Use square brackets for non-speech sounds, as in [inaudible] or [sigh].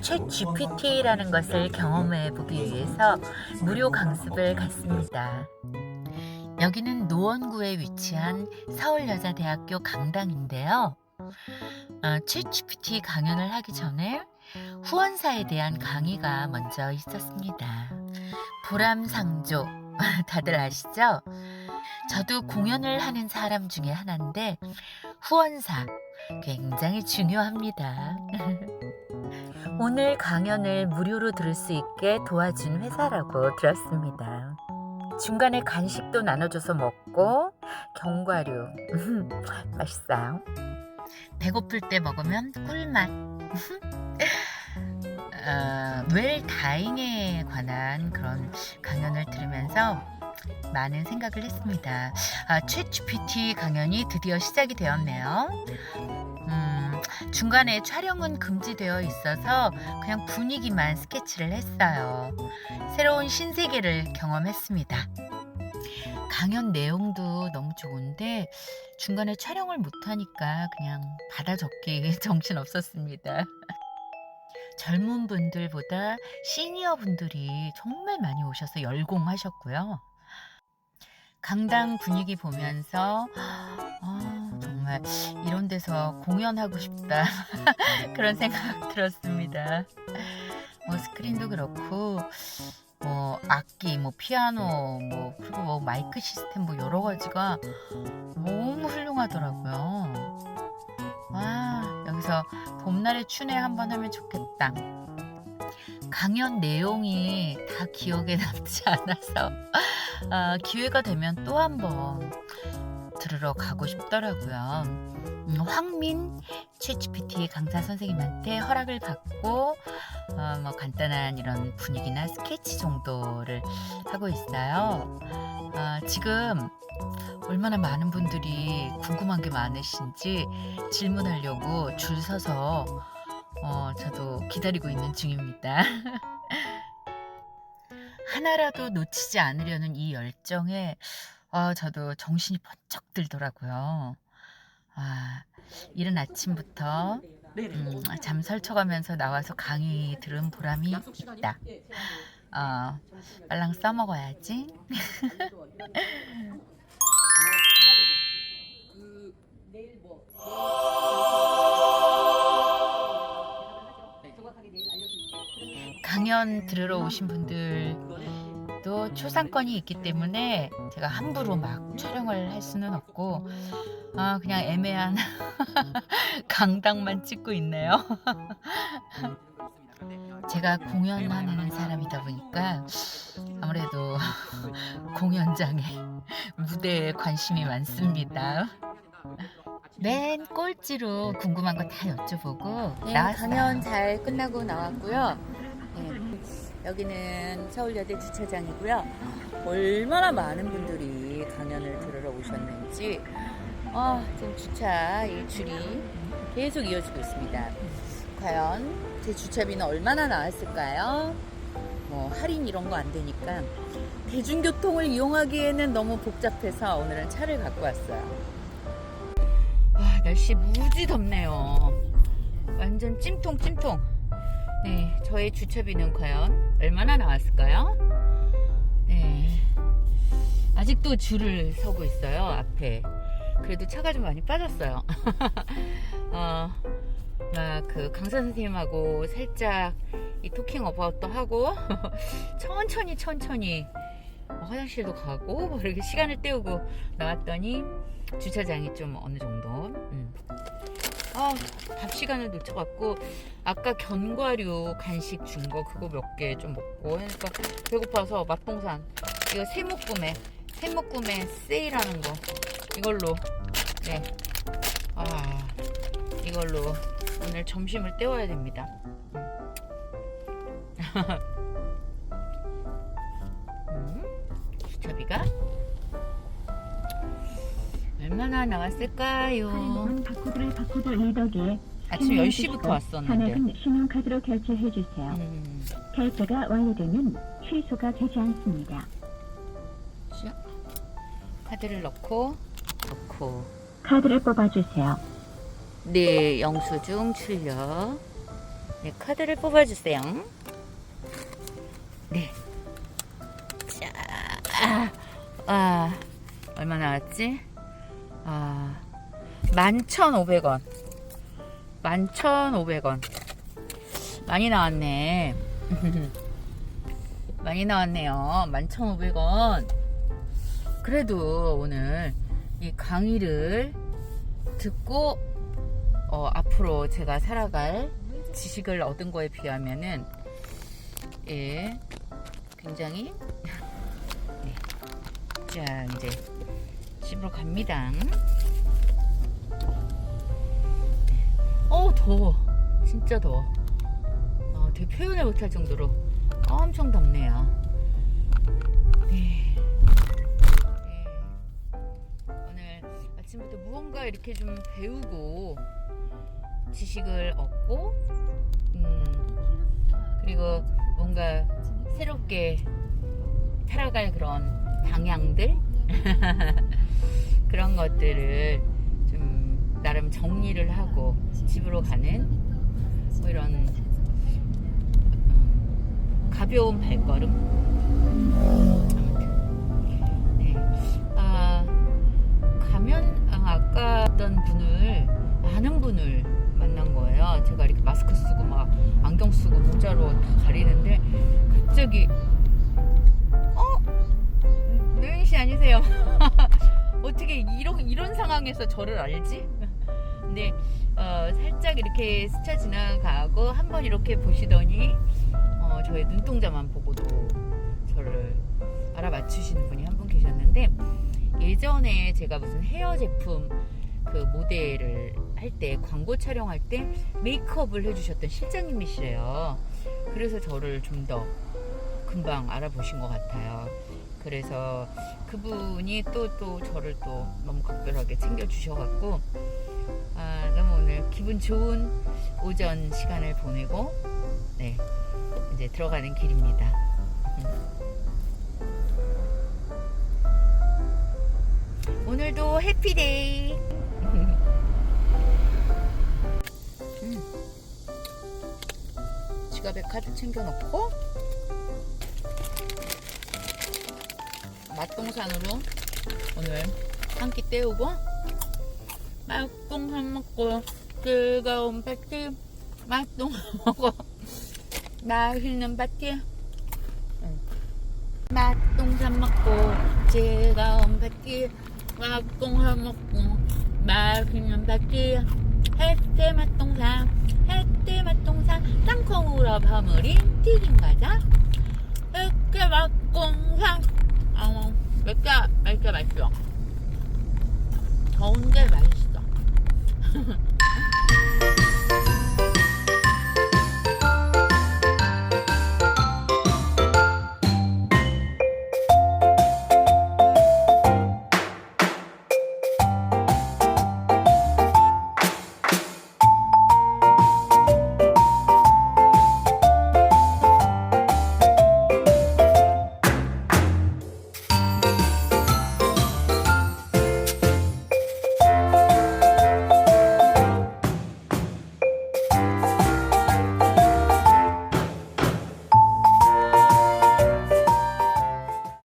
챗 GPT라는 것을 경험해 보기 위해서 무료 강습을 갔습니다. 여기는 노원구에 위치한 서울여자대학교 강당인데요. 어, 챗 GPT 강연을 하기 전에 후원사에 대한 강의가 먼저 있었습니다. 보람상조 [laughs] 다들 아시죠? 저도 공연을 하는 사람 중에 하나인데 후원사 굉장히 중요합니다. [laughs] 오늘 강연을 무료로 들을 수 있게 도와준 회사라고 들었습니다. 중간에 간식도 나눠줘서 먹고 견과류 맛있어요. 배고플 때 먹으면 꿀맛. [laughs] 어, 웰 다잉에 관한 그런 강연을 들으면서 많은 생각을 했습니다. 아, 챗 GPT 강연이 드디어 시작이 되었네요. 음, 중간에 촬영은 금지되어 있어서 그냥 분위기만 스케치를 했어요. 새로운 신세계를 경험했습니다. 강연 내용도 너무 좋은데 중간에 촬영을 못하니까 그냥 받아 적기 [laughs] 정신 없었습니다. 젊은 분들보다 시니어 분들이 정말 많이 오셔서 열공하셨고요. 강당 분위기 보면서 아, 정말 이런 데서 공연하고 싶다 [laughs] 그런 생각 들었습니다. 뭐 스크린도 그렇고 뭐 악기, 뭐 피아노, 뭐 그리고 뭐 마이크 시스템 뭐 여러 가지가 너무 훌륭하더라고요. 와 여기서 봄날의 춘에 한번 하면 좋겠다. 강연 내용이 다 기억에 남지 않아서 아, 기회가 되면 또 한번 들으러 가고 싶더라고요. 음, 황민 챗GPT 강사 선생님한테 허락을 받고 어, 뭐 간단한 이런 분위기나 스케치 정도를 하고 있어요. 어, 지금 얼마나 많은 분들이 궁금한 게 많으신지 질문하려고 줄 서서 어, 저도 기다리고 있는 중입니다. [laughs] 하나라도 놓치지 않으려는 이 열정에 어, 저도 정신이 번쩍 들더라고요. 아, 이른 아침부터 음, 잠 설쳐가면서 나와서 강의 들은 보람이 있다. 어, 빨랑 써먹어야지. [laughs] 강연 들으러 오신 분들 도 초상권이 있기 때문에 제가 함부로 막 촬영을 할 수는 없고 아 그냥 애매한 [laughs] 강당만 찍고 있네요. [laughs] 제가 공연하는 사람이다 보니까 아무래도 [laughs] 공연장에 무대에 관심이 많습니다. 맨 꼴찌로 궁금한 거 다 여쭤보고 네, 나왔어요. 강연 잘 끝나고 나왔고요. 네, 여기는 서울여대 주차장이고요. 얼마나 많은 분들이 강연을 들으러 오셨는지 아, 지금 주차 이 줄이 계속 이어지고 있습니다. 과연 제 주차비는 얼마나 나왔을까요? 뭐 할인 이런 거 안 되니까 대중교통을 이용하기에는 너무 복잡해서 오늘은 차를 갖고 왔어요. 와, 날씨 무지 덥네요. 완전 찜통 찜통. 네, 저의 주차비는 과연 얼마나 나왔을까요? 네. 아직도 줄을 서고 있어요, 앞에. 그래도 차가 좀 많이 빠졌어요. [laughs] 어, 막그 강사 선생님하고 살짝 이 토킹 어바웃도 하고, [laughs] 천천히 천천히 화장실도 가고, 뭐 이렇게 시간을 때우고 나왔더니, 주차장이 좀 어느 정도. 음. 아, 밥 시간을 놓쳐갖고 아까 견과류 간식 준 거 그거 몇 개 좀 먹고 하니까 배고파서 맛동산 이거 세목구매 세목구매 세일하는 거 이걸로 네. 아 이걸로 오늘 점심을 때워야 됩니다. [laughs] 얼마나 나왔을까요? 바코드를 바코드 리더기에 아침 10시 부터 왔었는데. 하나는 신용카드로 결제해 주세요. 음, 결제가 완료되면 취소가 되지 않습니다. 슉. 카드를 넣고 넣고 카드를 뽑아주세요. 네 영수증 출력 네, 카드를 뽑아주세요. 네. 자, 아, 아, 얼마 나왔지? 아, 11,500원. 11,500원. 많이 나왔네. [laughs] 많이 나왔네요. 11,500원. 그래도 오늘 이 강의를 듣고 어, 앞으로 제가 살아갈 지식을 얻은 거에 비하면은 예, 굉장히 [laughs] 네. 자 이제 집으로 갑니다. 어 더워, 진짜 더워. 어, 되게 표현을 못할 정도로 엄청 덥네요. 네. 네. 오늘 아침부터 무언가 이렇게 좀 배우고 지식을 얻고 음, 그리고 뭔가 새롭게 살아갈 그런 방향들 [laughs] 그런 것들을 좀 나름 정리를 하고 집으로 가는 뭐 이런 음, 가벼운 발걸음 아무튼 네. 아, 가면 아, 아까 어떤 분을 아는 분을 만난 거예요. 제가 이렇게 마스크 쓰고 막 안경 쓰고 모자로 다 가리는데 갑자기 아니세요? [laughs] 어떻게 이런 이런 상황에서 저를 알지? 근데 [laughs] 어, 살짝 이렇게 스쳐 지나가고 한 번 이렇게 보시더니 어, 저의 눈동자만 보고도 저를 알아맞추시는 분이 한 분 계셨는데 예전에 제가 무슨 헤어 제품 그 모델을 할 때 광고 촬영할 때 메이크업을 해주셨던 실장님이시래요. 그래서 저를 좀 더 금방 알아보신 것 같아요. 그래서 그분이 또 또 저를 또 너무 각별하게 챙겨주셔갖고 아, 너무 오늘 기분 좋은 오전 시간을 보내고 네 이제 들어가는 길입니다. 오늘도 해피데이. 음. 지갑에 카드 챙겨놓고 맛동산으로 오늘 한 끼 때우고 맛동산 먹고 즐거운 파티 맛동산 먹고 [laughs] 맛있는 파티 응. 맛동산 먹고 즐거운 파티 맛동산 먹고 맛있는 파티 해태 맛동산 해태 맛동산 땅콩으로 버무린 튀김과자 해태 맛동산 어, 맥가 맥가 맛있어. 더운데 맛있어. [laughs]